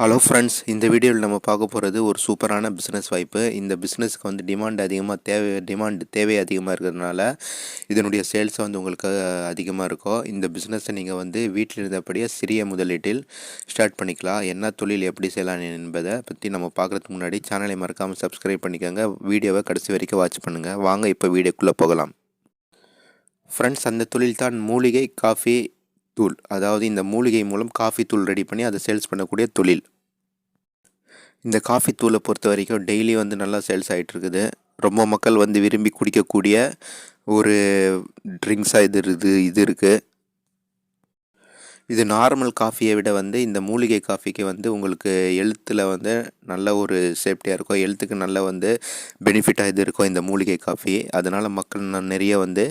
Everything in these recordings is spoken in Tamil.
ஹலோ ஃப்ரெண்ட்ஸ் இந்த வீடியோவில் நம்ம பார்க்க போகிறது ஒரு சூப்பரான பிஸ்னஸ் வாய்ப்பு. இந்த பிஸ்னஸ்க்கு வந்து டிமாண்ட் அதிகமாக தேவை டிமாண்ட் தேவை அதிகமாக இருக்கிறதுனால இதனுடைய சேல்ஸ் வந்து உங்களுக்கு அதிகமாக இருக்கும் இந்த பிஸ்னஸை நீங்கள் வந்து வீட்டில் இருந்தபடியே சிறிய முதலீட்டில் ஸ்டார்ட் பண்ணிக்கலாம். என்ன தொழில் எப்படி செய்யலாம் என்பதை பற்றி நம்ம பார்க்குறதுக்கு முன்னாடி சேனலை மறக்காமல் சப்ஸ்கிரைப் பண்ணிக்கோங்க. வீடியோவை கடைசி வரைக்கும் வாட்ச் பண்ணுங்கள் வாங்க இப்போ வீடியோக்குள்ளே போகலாம். ஃப்ரெண்ட்ஸ் அந்த தொழில் தான் மூலிகை காஃபி தூள் அதாவது இந்த மூலிகை மூலம் காஃபி தூள் ரெடி பண்ணி அதை சேல்ஸ் பண்ணக்கூடிய தொழில். இந்த காஃபி தூளை பொறுத்த வரைக்கும் டெய்லி வந்து நல்லா சேல்ஸ் ஆகிட்டு இருக்குது. ரொம்ப மக்கள் வந்து விரும்பி குடிக்கக்கூடிய ஒரு ட்ரிங்க்ஸாக இது இருக்குது இது இருக்குது இது நார்மல் காஃபியை விட வந்து இந்த மூலிகை காஃபிக்கு வந்து உங்களுக்கு எழுத்தில் வந்து நல்ல ஒரு சேஃப்டியாக இருக்கும். எழுத்துக்கு நல்ல வந்து பெனிஃபிட்டாக இது இருக்கும் இந்த மூலிகை காஃபி அதனால் மக்கள் நிறைய வந்து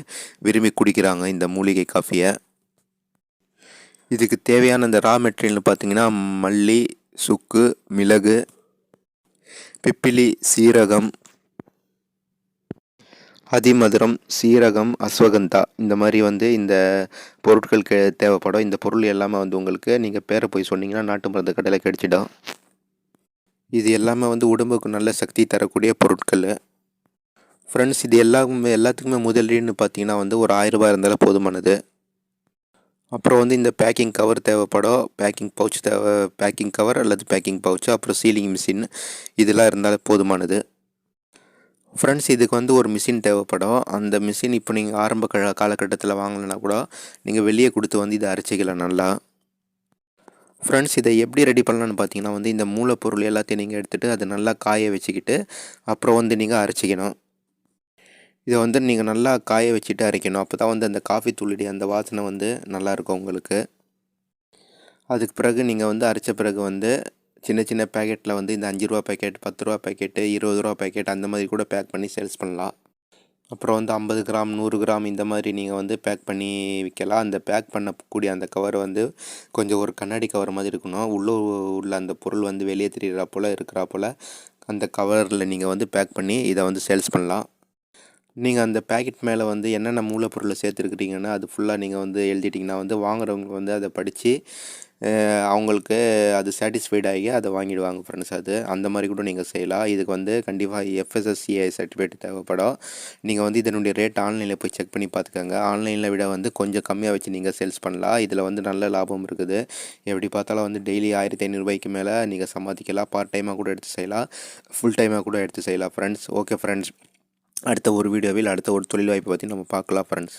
விரும்பி குடிக்கிறாங்க இந்த மூலிகை காஃபியை இதுக்கு தேவையான இந்த ரா மெட்டீரியல்னு பார்த்தீங்கன்னா மல்லி சுக்கு மிளகு பிப்பிலி சீரகம் அதிமதுரம் சீரகம் அஸ்வகந்தா இந்த மாதிரி வந்து இந்த பொருட்கள் கே தேவைப்படும். இந்த பொருள் எல்லாமே வந்து உங்களுக்கு நீங்கள் பேரை போய் சொன்னீங்கன்னா நாட்டு மருந்து கடையில் கிடைச்சிடும். இது எல்லாமே வந்து உடம்புக்கு நல்ல சக்தி தரக்கூடிய பொருட்கள். ஃப்ரெண்ட்ஸ் இது எல்லாமே எல்லாத்துக்குமே முதலீடுன்னு பார்த்தீங்கன்னா வந்து ஒரு ஆயிரரூபா இருந்தாலும் போதுமானது. அப்புறம் வந்து இந்த பேக்கிங் கவர் தேவைப்படும். பேக்கிங் பவுச் தேவை பேக்கிங் கவர் அல்லது பேக்கிங் பவுச்சு அப்புறம் சீலிங் மிஷின் இதெல்லாம் இருந்தால் போதுமானது. ஃப்ரெண்ட்ஸ் இதுக்கு வந்து ஒரு மிஷின் தேவைப்படும். அந்த மிஷின் இப்போ நீங்கள் ஆரம்ப காலகட்டத்தில் வாங்கலைன்னா கூட நீங்கள் வெளியே கொடுத்து வந்து இதை அரைச்சிக்கலாம் நல்லா. ஃப்ரெண்ட்ஸ் இதை எப்படி ரெடி பண்ணலான்னு பார்த்தீங்கன்னா வந்து இந்த மூலப்பொருள் எல்லாத்தையும் நீங்கள் எடுத்துகிட்டு அதை நல்லா காய வச்சுக்கிட்டு அப்புறம் வந்து நீங்கள் அரைச்சிக்கணும். இதை வந்து நீங்கள் நல்லா காய வச்சுட்டு அரைக்கணும். அப்போ தான் வந்து அந்த காஃபி தூளுடைய அந்த வாசனை வந்து நல்லாயிருக்கும் உங்களுக்கு. அதுக்கு பிறகு நீங்கள் வந்து அரைச்ச பிறகு வந்து சின்ன சின்ன பேக்கெட்டில் வந்து இந்த அஞ்சு ரூபா பேக்கெட் பத்து ரூபா பேக்கெட்டு இருபது ரூபா பேக்கெட் அந்த மாதிரி கூட பேக் பண்ணி சேல்ஸ் பண்ணலாம். அப்புறம் வந்து ஐம்பது கிராம் நூறு கிராம் இந்த மாதிரி நீங்கள் வந்து பேக் பண்ணி விற்கலாம் அந்த பேக் பண்ணக்கூடிய அந்த கவர் வந்து கொஞ்சம் ஒரு கண்ணாடி கவர் மாதிரி இருக்கணும். உள்ளே உள்ள அந்த பொருள் வந்து வெளியே தெரிகிறா போல் இருக்கிறா போல் அந்த கவரில் நீங்கள் வந்து பேக் பண்ணி இதை வந்து சேல்ஸ் பண்ணலாம். நீங்கள் அந்த பேக்கெட் மேலே வந்து என்னென்ன மூலப்பொருளை சேர்த்துருக்குறீங்கன்னா அது ஃபுல்லாக நீங்கள் வந்து எழுதிட்டிங்கன்னா வந்து வாங்குறவங்க வந்து அதை படித்து அவங்களுக்கு அது சாட்டிஸ்ஃபைட் ஆகி அதை வாங்கிடுவாங்க ஃப்ரெண்ட்ஸ் அது அந்த மாதிரி கூட நீங்கள் செய்யலாம். இதுக்கு வந்து கண்டிப்பாக எஃப்எஸ்எஸ்சிஐ சர்டிஃபிகேட் தேவைப்படும். நீங்கள் வந்து இதனுடைய ரேட் ஆன்லைனில் போய் செக் பண்ணி பார்த்துக்கோங்க. ஆன்லைனில் விட வந்து கொஞ்சம் கம்மியாக வச்சு நீங்கள் சேல்ஸ் பண்ணலாம். இதில் வந்து நல்ல லாபம் இருக்குது. எப்படி பார்த்தாலும் வந்து டெய்லி ஆயிரத்தி ஐநூறுபாய்க்கு மேலே நீங்கள் சம்பாதிக்கலாம். பார்ட் டைமாக கூட எடுத்து செய்யலாம். ஃபுல் டைமாக கூட எடுத்து செய்யலாம் ஃப்ரெண்ட்ஸ் ஓகே ஃப்ரெண்ட்ஸ் அடுத்த ஒரு வீடியோவில் அடுத்த ஒரு தொழில் வாய்ப்பை பற்றி நம்ம பார்க்கலாம் ஃப்ரெண்ட்ஸ்